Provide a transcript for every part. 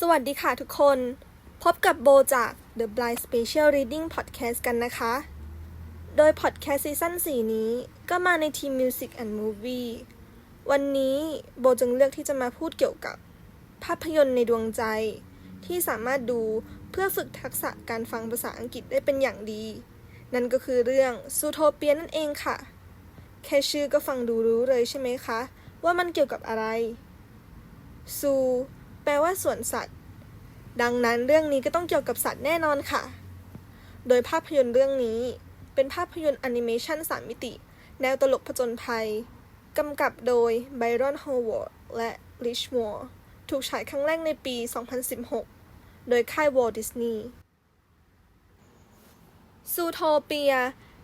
สวัสดีค่ะทุกคน พบกับโบจาก The Blind Special Reading Podcast กันนะคะ โดย Podcast ซีซั่น4 นี้ก็มาในทีม Music and Movie วันนี้โบจึงเลือกที่จะมาพูดเกี่ยวกับ ภาพยนตร์ในดวงใจ ที่สามารถดูเพื่อฝึกทักษะการฟังภาษาอังกฤษได้เป็นอย่างดี นั่นก็คือเรื่องซูโทเปียนั่นเองค่ะ แค่ชื่อก็ฟังดูรู้เลยใช่ไหมคะ ว่ามันเกี่ยวกับอะไรซู แปลว่าสวนสัตว์ ดังนั้นเรื่องนี้ก็ต้องเกี่ยวกับสัตว์แน่นอนค่ะ โดยภาพยนตร์เรื่องนี้ เป็นภาพยนตร์แอนิเมชัน3มิติ แนวตลกผจญภัย กำกับโดยไบรอนโฮว a ร์ดและลิชมัวร์ถูกฉายครั้งแรกในปี 2016 โดยค่ายวอลดิสนีย์ซูโทเปีย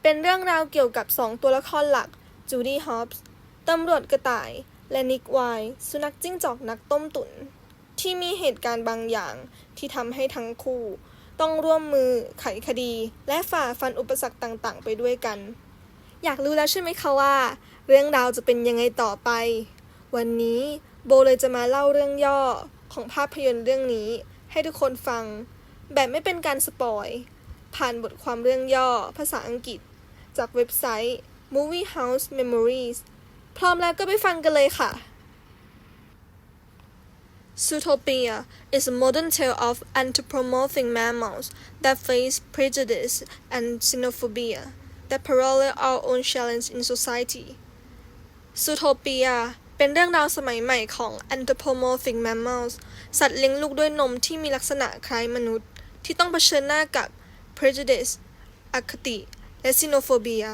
เป็นเรื่องราวเกี่ยวกับสองตัวละครหลัก จูดี้ฮอปส์ ตำรวจกระต่าย และนิกไวน์สุนัขจิ้งจอกนักต้มตุ๋น ที่มีเหตุการณ์บางอย่างที่ทำให้ทั้งคู่ ต้องร่วมมือไขคดี และฝ่าฟันอุปสรรคต่างๆ ไปด้วยกัน อยากรู้แล้วใช่ไหมคะว่า เรื่องราวจะเป็นยังไงต่อไป วันนี้โบเลยจะมาเล่าเรื่องย่อของภาพยนตร์เรื่องนี้ ให้ทุกคนฟัง แบบไม่เป็นการสปอย ผ่านบทความเรื่องย่อภาษาอังกฤษ จากเว็บไซต์ Movie House Memories พร้อมแล้วก็ไปฟังกันเลยค่ะ Zootopia is a modern tale of anthropomorphic mammals that face prejudice and xenophobia that parallel our own challenge in society. Zootopia เป็นเรื่องราวสมัยใหม่ของ anthropomorphic mammals สัตว์เลี้ยงลูกด้วยนมที่มีลักษณะคล้ายมนุษย์ ที่ต้องเผชิญหน้ากับ prejudice อคติ และ xenophobia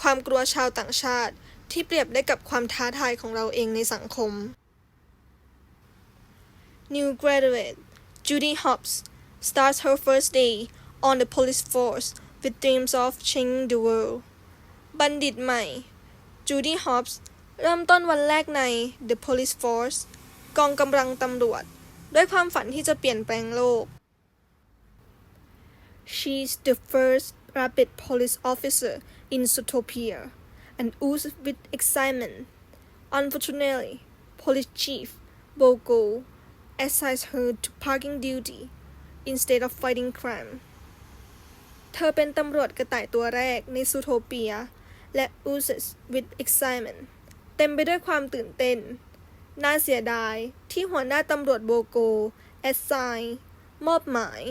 ความกลัวชาวต่างชาติ ที่เปรียบได้กับความท้าทายของเราเองในสังคม New graduate Judy Hopps starts her first day on the police force with dreams of changing the world. บัณฑิตใหม่ Judy Hopps เริ่มต้นวันแรกใน The Police Force กองกำลังตำรวจ ด้วยความฝันที่จะเปลี่ยนแปลงโลก She's the first rapid police officer in Zootopia and oozes with excitement. Unfortunately, police chief Bogo assigns her to parking duty instead of fighting crime. เธอเป็นตำรวจกระต่ายตัวแรกในซูโทเปีย และ oozes with excitement เต็มไปด้วยความตื่นเต้น น่าเสียดายที่หัวหน้าตำรวจโบโก assign มอบหมาย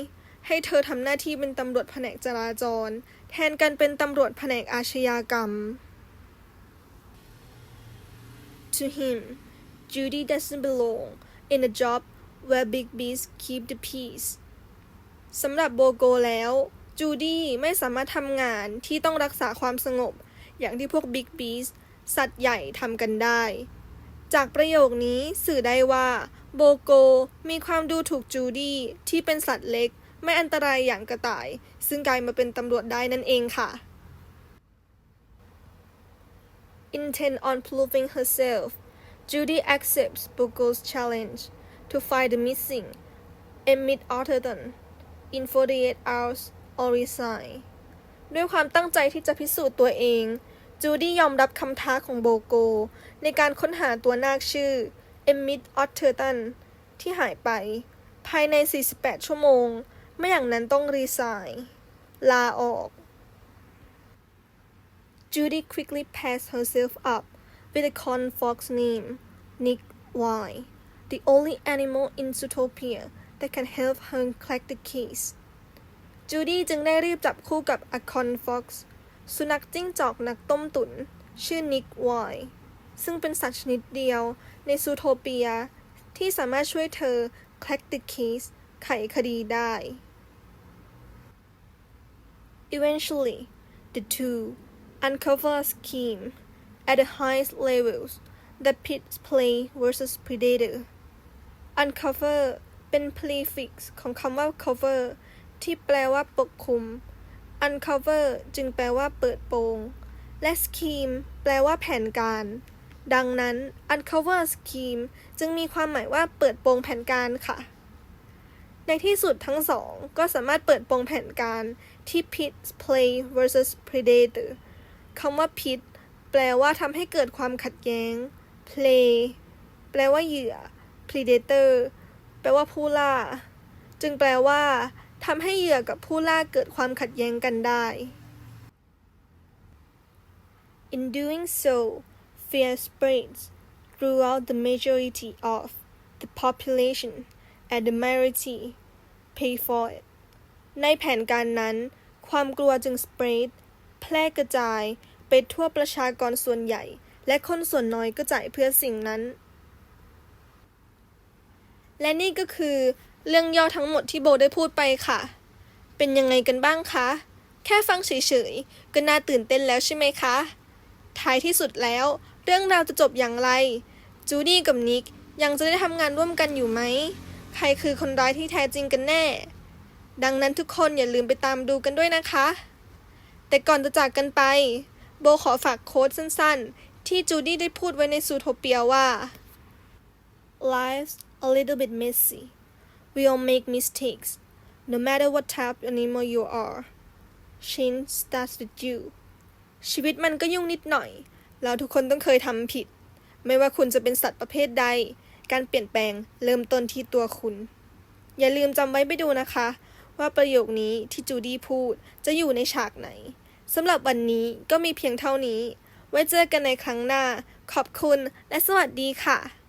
ให้เธอทำหน้าที่เป็นตำรวจแผนกจราจร แทนการเป็นตำรวจแผนกอาชญากรรม To him, Judy doesn't belong in a job where big beasts keep the peace. สำหรับโบโกแล้ว จูดี้ไม่สามารถทำงานที่ต้องรักษาความสงบ อย่างที่พวกบิ๊กบีสสัตว์ใหญ่ทำกันได้ จากประโยคนี้สื่อได้ว่า โบโกมีความดูถูกจูดี้ที่เป็นสัตว์เล็ก ไม่อันตรายอย่างกระต่าย ซึ่งกลายมาเป็นตำรวจได้นั่นเองค่ะ Intent on proving herself, Judy accepts Bogo's challenge to find the missing Emmett Atherton in 48 hours or resign. ด้วยความตั้งใจที่จะพิสูจน์ตัวเอง จูดี้ยอมรับคำท้าของโบโก ในการค้นหาตัวนาคชื่อเอมมิดออตเทอร์ตันที่หายไป ภายใน 48 ชั่วโมง ไม่อย่างนั้นต้องรีไซน์ลาออก Judy quickly passed herself up with a corn fox name Nick Y, the only animal in Zootopia that can help her crack the case. จูดี้จึงได้รีบจับคู่กับ a corn fox สุนัขจิ้งจอกนักต้มตุนชื่อ Nick Y ซึ่งเป็นสัตว์ชนิดเดียวในซูโทเปีย ที่สามารถช่วยเธอ crack the case ไขคดีได้ Eventually, the two uncover a scheme at the highest levels that pits prey versus predator. Uncover เป็น prefix ของคำว่า cover ที่แปลว่าปกคลุม Uncover จึงแปลว่าเปิดโปง และ scheme แปลว่าแผนการ ดังนั้น uncover scheme จึงมีความหมายว่าเปิดโปงแผนการค่ะ ในที่สุดทั้งสองก็สามารถเปิดโปงแผนการที่ pit play versus predator คำว่า pit แปลว่าทำให้เกิดความขัดแย้ง play แปลว่าเหยื่อ predator แปลว่าผู้ล่า จึงแปลว่าทำให้เหยื่อกับผู้ล่าเกิดความขัดแย้งกันได้ In doing so, fear spreads throughout the majority of the population and the minority pay for it. ในแผนการนั้น ความกลัวจึง spread แพร่กระจายไปทั่วประชากรส่วนใหญ่ และคนส่วนน้อยก็จ่ายเพื่อสิ่งนั้น และนี่ก็คือเรื่องย่อทั้งหมดที่โบได้พูดไปค่ะ เป็นยังไงกันบ้างคะ แค่ฟังเฉยๆ ก็น่าตื่นเต้นแล้วใช่ไหมคะ ท้ายที่สุดแล้ว เรื่องราวจะจบอย่างไร จูดี้กับนิกยังจะได้ทำงานร่วมกันอยู่ไหม ใครคือคนร้ายที่แท้จริงกันแน่ ดังนั้นทุกคนอย่าลืมไปตามดูกันด้วยนะคะ แต่ก่อนจะจากกันไป โบขอฝากโค้ดสั้นๆ ที่จูดี้ได้พูดไว้ในซูโทเปียว่า Life's a little bit messy. We all make mistakes. No matter what type of animal you are. Change starts with you. ชีวิตมันก็ยุ่งนิดหน่อย เราทุกคนต้องเคยทำผิด ไม่ว่าคุณจะเป็นสัตว์ประเภทใด การเปลี่ยนแปลงเริ่มต้นที่ตัวคุณ อย่าลืมจำไว้ไปดูนะคะ ว่าประโยคนี้ที่จูดี้พูดจะอยู่ในฉากไหนสำหรับวันนี้ก็มีเพียงเท่านี้ ไว้เจอกันในครั้งหน้า ขอบคุณและสวัสดีค่ะ